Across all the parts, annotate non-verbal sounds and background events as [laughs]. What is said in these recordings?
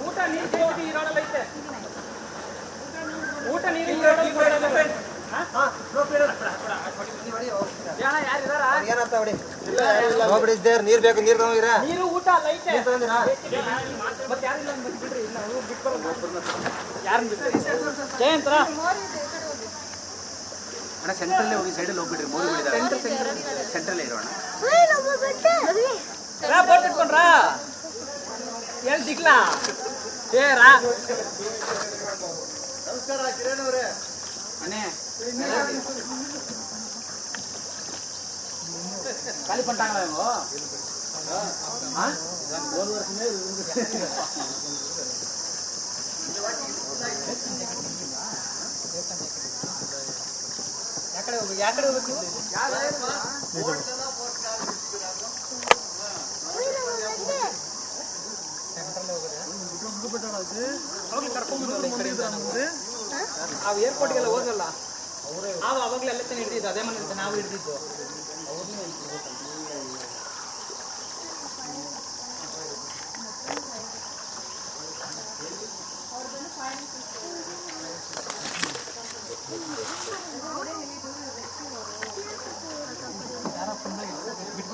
ಊಟ ನೀರು ಐತೆ ಊಟ ನೀರು ನೀರ್ ಬೇಕು ನೀರ್ ತಗೊಂಡಿರಾ ನೀರು ಊಟ ಲೈಟ್ ಮತ್ತೆ ಯಾರು ಇಲ್ಲ ಯಾರನ್ನ ಜಯಂತ್ರ. ಅಣ್ಣ ಸೆಂಟ್ರಲ್ಲೇ ಹೋಗಿ ಸೈಡಲ್ಲಿ ಹೋಗ್ಬಿಡ್ರಿ. ಮೂರು ಸೆಂಟ್ರಲ್ಲೇ ಇರೋಣ. ರಾ ಬೋಟ್ ಇಟ್ಕೊಂಡ್ರಾ ಎಲ್ಲಿ ಸಿಗ್ಲಾ ಏ ರಾ ನಮಸ್ಕಾರ ಕಿರಣ್ ಅವರೇ ಮನೆ [laughs] ಖಾಲಿ ಪಂಟಾಂಗಳ ಇವು ಯಾಕಡೆ ಹೋಗ್ಬೇಕು? ಯಾಕಡೆ ಹೋಗ್ಬೇಕು? ಹೋಗ್ಲಿ ಕರ್ಕೊಂಡ್ಬಿಡು ಈ ಕಡೆಯಿಂದ ನಮ್ಗೆ. ಅವು ಏರ್ಪೋರ್ಟ್ಗೆಲ್ಲ ಹೋಗಲ್ಲ ಅವು ಅವಾಗಲೇ ಅಲ್ಲೇ ತಾನೇ ಹಿಡಿದಿದ್ದು ಅದೇ ಮನೆ ನಾವು ಹಿಡಿದಿದ್ದು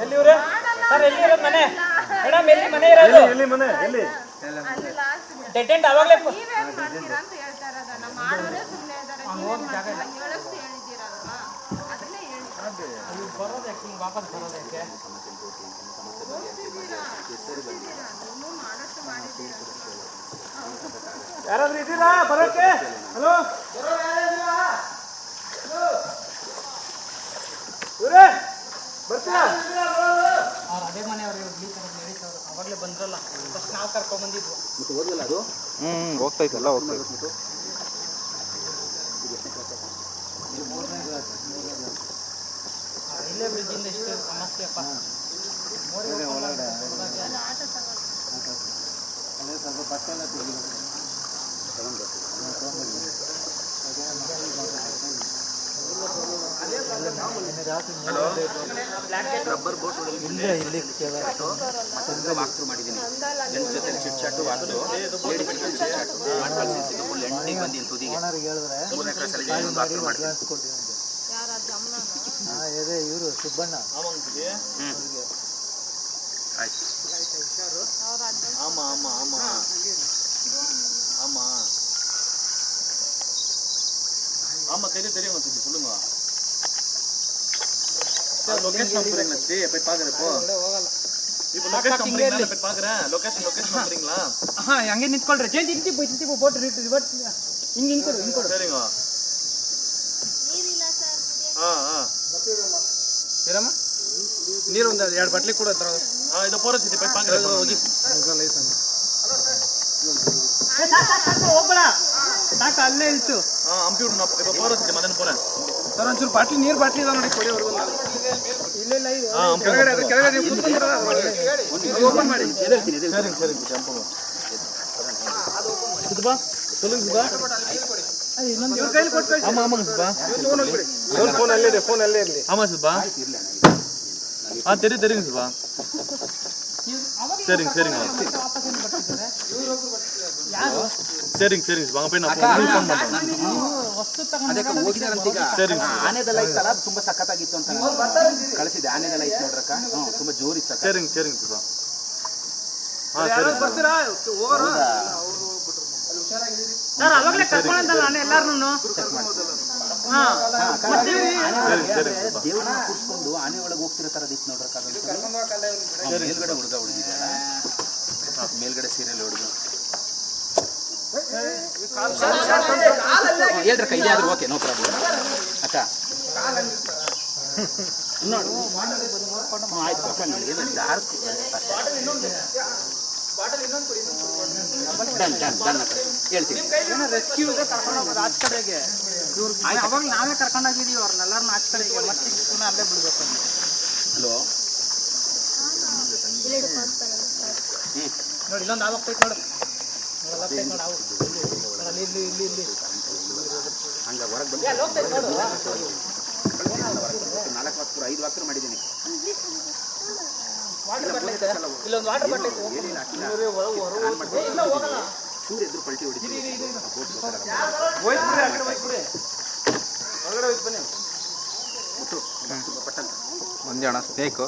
ಎಲ್ಲಿ ಇವ್ರೆ? ಸರ್ ಎಲ್ಲಿ ಇರೋದು ಮನೆ? ಮೇಡಮ್ ಎಲ್ಲಿ ಮನೆ ಇರೋದು? ಎಲ್ಲಿ ಮನೆ? ಎಲ್ಲಿ? ಡೆಡ್ ಎಂಡ್ ಅವಾಗಲೇ ನೀವೇನ್ ಮಾಡ್ತೀರಾ ಅಂತ ಹೇಳ್ತಾ ಇರೋದು ನಮ್ಮ ಮಾಡೋರೇ ಸುಮ್ಮನೆ ಇದ್ದಾರೆ ನೀವೇನ್ ಮಾಡ್ತೀರಾ ಹೇಳಷ್ಟು ಹೇಳಿದ್ದೀರಲ್ವಾ ಅದನ್ನೇ ಹೇಳಿ ಬರೋದು ಯಾಕೆ ಹಿಂಗ್ ವಾಪಸ್ ಬರೋದು ಯಾಕೆ ನೀವು ಮಾಡೋಷ್ಟು ಮಾಡಿದ್ದೀರಾ ಯಾರಾದ್ರೂ ಇದ್ದೀರಾ ಬರೋಕೆ ಹಲೋ ಇವ್ರೆ ಬರ್ತೀರಾ ಅವ್ರು ಅದೇ ಮನೆಯವ್ರು ಇವ್ರು ಬ್ಲೀಚ್ ಅವ್ರು ನಡೀತವ್ರು ಅವಾಗಲೇ ಬಂದ್ರಲ್ಲ ಫಸ್ಟ್ ನಾವು ಕರ್ಕೊಂಡ್ ಬಂದಿದ್ವು ಮತ್ತೆ ಅದು? ಹ್ಮ್ ಹೋಗ್ತೈತಲ್ಲ ಹೋಗ್ತೈತೆ. ಆ ರೈಲ್ವೆ ಬ್ರಿಡ್ಜಿಂದ ಎಷ್ಟು ಸಮಸ್ಯೆಪ್ಪ ರಬ್ಬರ್ ಬೋಟ್ ಇಲ್ಲೇ ಮತ್ತೆ ವಾಕ್ ಮಾಡಿದ್ದೀನಿ ಜೆಂಟ್ಸ್ ಜೊತೆ chit chat walk through ladies ಅದೇ. ಇವರು ಸುಬ್ಬಣ್ಣ. ಆಯ್ತು. ಆಮಾ ಆಮಾ ಆಮಾ ಆಮಾ ಆಮಾ ಕೈ ತೆರೆಯುವ ಮತ್ತೆ சொல்லுங்க லொகேஷன் அனுப்புறீங்களா ஸ்டே போய் பார்க்குறேன் இப்போ இப்போ லொகேஷன் அனுப்புறீங்களா போய் பார்க்கறேன் லொகேஷன் லொகேஷன் அனுப்புறீங்களா ಹಾ ಹಂಗೆ ನಿಂತ್ಕೊಳ್ರಿ ಜೇಂಜ್ ಇಂತಿ போய் ಇಂತಿ போய் போட்டு ರಿಟ್ ರಿವರ್ಟ್ ಹಿಂಗೆ ಹಿಂಗೆ ಕೊಡು ಹಿಂಗೆ ಕೊಡು சரிங்க ಹಾ ಹಾ ಏನಮ್ಮ ನೀರು ಒಂದು ಎರಡು ಬಟ್ಲಿ ಕೂಡ ಹತ್ರ ಹಾ ಇದು ಪೋರಸಿದೆ போய் பார்க்கறேன் ಹೋಗಿ ಹೋಗ್ಬೇಡ ಸಾಕು ಅಲ್ಲೇ ಇತ್ತು ಹಂಪಿಬಿಡು ನಾವು ಇವಾಗ ಪೋರಸ್ತೆ ಮಧ್ಯಾಹ್ನ ಪೋರ ಸರ್ ಒಂಚೂರು ಬಾಟ್ಲಿ ನೀರು ಬಾಟ್ಲಿ ಇದಾವೆ ನೋಡಿ ಕೊಡಿ ಅವ್ರಿಗೆಲ್ಲ ಇಲ್ಲ ಇಲ್ಲ ಕೆಳಗಡೆ ಅದ್ರ ಕೆಳಗಡೆ ನೀವು ಕುತ್ಕೊಂಡು ಓಪನ್ ಮಾಡಿ ಎದೇಳ್ತೀನಿ ಸರಿ ಸರಿ ಚಂಪು ಸುಧಾ சொல்லுங்க சுபா இவர் கையில் கொட்டு ஆமா ஆமாங்க சுபா ஃபோன் ஃபோன் அல்லே ஃபோன் அல்லே ஆமா சுபா ஆ தெரியும் தெரியுங்க சுபா சரிங்க சரிங்க சரிங்க சரிங்க சுபா அங்க போய் நான் ஃபோன் ஃபோன் பண்றேன் ಅದಕ್ಕೆ ಹೋಗಿದಾರಂತ ಈಗ ಆ, ಆನೆದೆಲ್ಲ ಇತ್ತಲ್ಲ ಅದು ತುಂಬಾ ಸಖತ್ತಾಗಿತ್ತು ಅಂತ ನಾನು ಕಳಿಸಿದೆ ಆನೆದೆಲ್ಲ ಇತ್ತು ನೋಡ್ರಕ್ಕ ಹ್ಞೂ ತುಂಬಾ ಜೋರಿತ್ತು ಅಕ್ಕ. சரிங்க சரிங்க சிவா ಯಾರು ಬರ್ತೀರಾ ಹೋಗೋರು ಸರ್ ಅವಾಗಲೇ ಕರ್ಕೊಂಡಂತಲ್ಲ ನಾನು ಎಲ್ಲಾರು ಹಾ ಹಾ, ಅಕ್ಕ, ಆನೆ ದೇವ್ರನ್ನ ಕೂರ್ಸ್ಕೊಂಡು ಆನೆ ಒಳಗೆ ಹೋಗ್ತಿರೋ ಥರದ್ದು ಇತ್ತು ನೋಡ್ರಕ್ಕ ಅದೊಂದು. ಹಾ, ಮೇಲ್ಗಡೆ ಹುಡುಗ ಹುಡುಗಿದೆಯಲ್ಲ ಮೇಲ್ಗಡೆ ಸೀರಿಯಲ್ ಹುಡುಗ. ಹೇಳ್ರಕ್ಕ ಇದೇ ಆದ್ರೆ ಓಕೆ ನೋ ಪ್ರಾಬ್ಲಮ್ ಅಕ್ಕ. ನೋಡು ಆಯ್ತು ಪಾಪ ಏನು ಕರ್ಕೊಂಡು ಹೋಗೋದು. ಆಚ ಕಡೆಗೆ. ಅವಾಗ ನಾವೇ ಕರ್ಕೊಂಡೋಗಿದೀವಿ ಅವ್ರನ್ನೆಲ್ಲರನ್ನ ಆಚ ಕಡೆಗೆ. ಮತ್ತೆ ಪುನಃ ಅಲ್ಲೇ ಬಿಡ್ಬೇಕು. ಹಲೋ? ನೋಡಿ ಇಲ್ಲೊಂದು ಆವ್ ಹೋಗ್ತೈತೆ ನೋಡು. ಇಲ್ಲಿ ಇಲ್ಲಿ ಇಲ್ಲಿ. ಹಂಗ ಹೊರಗೆ ಬಂದು ನಾಲ್ಕು ವಾಕ್ತರು ಐದು ವಾಕ್ತರು ಮಾಡಿದ್ದೀನಿ. ಇಲ್ಲೊಂದು ವಾಟರ್ ಬಾಟಲ್ ಚೂರು ಎದ್ರು ಪಲ್ಟಿ ಹೊಡಿತೀನಿ ಹೋಯ್ತ್ಬಿಡ್ರಿ ಆ ಕಡೆ ಹೋಯ್ತ್ಬಿಡ್ರಿ ಹೊರಗಡೆ ಹೋಯ್ತು ಬನ್ನಿ. ಒಂದೇ ಅಣ್ಣ ಸ್ನೇಕು